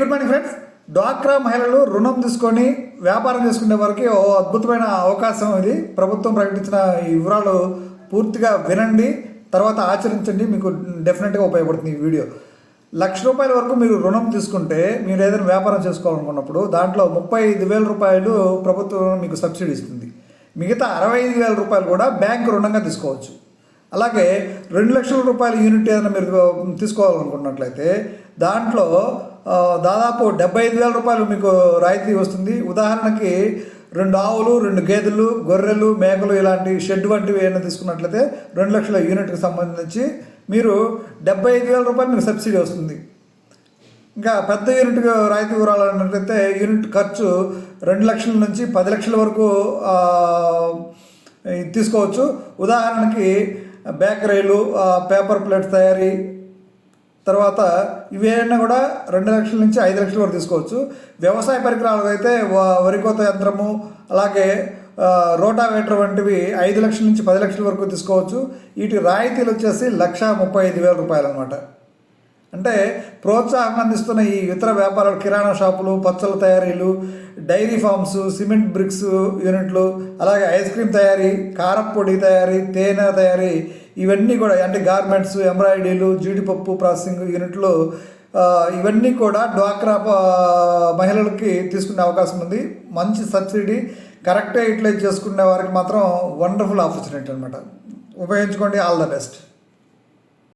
Good morning friends డ్వాక్రా మహిళలు రుణం తీసుకొని వ్యాపారం చేసుకునే వారికి ఓ అద్భుతమైన అవకాశం ఇది. ప్రభుత్వం ప్రకటించిన ఈ వివరాలు పూర్తిగా వినండి తర్వాత ఆచరించండి. మీకు డెఫినెట్గా ఉపయోగపడుతుంది ఈ వీడియో. లక్ష రూపాయల వరకు మీరు రుణం తీసుకుంటే మీరు ఏదైనా వ్యాపారం చేసుకోవాలనుకున్నప్పుడు దాంట్లో ముప్పై ఐదు వేల రూపాయలు ప్రభుత్వం మీకు సబ్సిడీ ఇస్తుంది. మిగతా అరవై ఐదు వేల రూపాయలు కూడా బ్యాంకు రుణంగా తీసుకోవచ్చు. అలాగే రెండు లక్షల రూపాయల యూనిట్ ఏదైనా మీరు తీసుకోవాలనుకున్నట్లయితే దాంట్లో దాదాపు డెబ్బై ఐదు వేల రూపాయలు మీకు రాయితీ వస్తుంది. ఉదాహరణకి రెండు ఆవులు రెండు గేదెలు గొర్రెలు మేకలు ఇలాంటి షెడ్ వంటివి ఏమైనా తీసుకున్నట్లయితే రెండు లక్షల యూనిట్కి సంబంధించి మీరు డెబ్బై ఐదు వేల రూపాయలు మీకు సబ్సిడీ వస్తుంది. ఇంకా పెద్ద యూనిట్ రాయితీ వివరాలు యూనిట్ ఖర్చు రెండు లక్షల నుంచి పది లక్షల వరకు తీసుకోవచ్చు. ఉదాహరణకి బేకరీలు పేపర్ ప్లేట్ తయారీ తర్వాత ఇవేనా కూడా రెండు లక్షల నుంచి ఐదు లక్షల వరకు తీసుకోవచ్చు. వ్యవసాయ పరికరాలు అయితే వరి కోత యంత్రము అలాగే రోటావేటర్ వంటివి ఐదు లక్షల నుంచి పది లక్షల వరకు తీసుకోవచ్చు. వీటి రాయితీలు వచ్చేసి లక్ష ముప్పై ఐదు వేల రూపాయలు అనమాట అంటే ప్రోత్సాహం అందిస్తున్న ఈ ఇతర వ్యాపారాలు కిరాణా షాపులు పచ్చల తయారీలు డైరీ ఫార్మ్స్ సిమెంట్ బ్రిక్స్ యూనిట్లు అలాగే ఐస్ క్రీమ్ తయారీ కారప్పొడి తయారీ తేనె తయారీ ఇవన్నీ కూడా అంటే గార్మెంట్స్ ఎంబ్రాయిడరీలు జీడిపప్పు ప్రాసెసింగ్ యూనిట్లు ఇవన్నీ కూడా డ్వాక్రా మహిళలకి తీసుకునే అవకాశం ఉంది. మంచి సబ్సిడీ కరెక్ట్గా యూటిలైజ్ చేసుకునే వారికి మాత్రం వండర్ఫుల్ ఆపర్చునిటీ అనమాట ఉపయోగించుకోండి. All the best.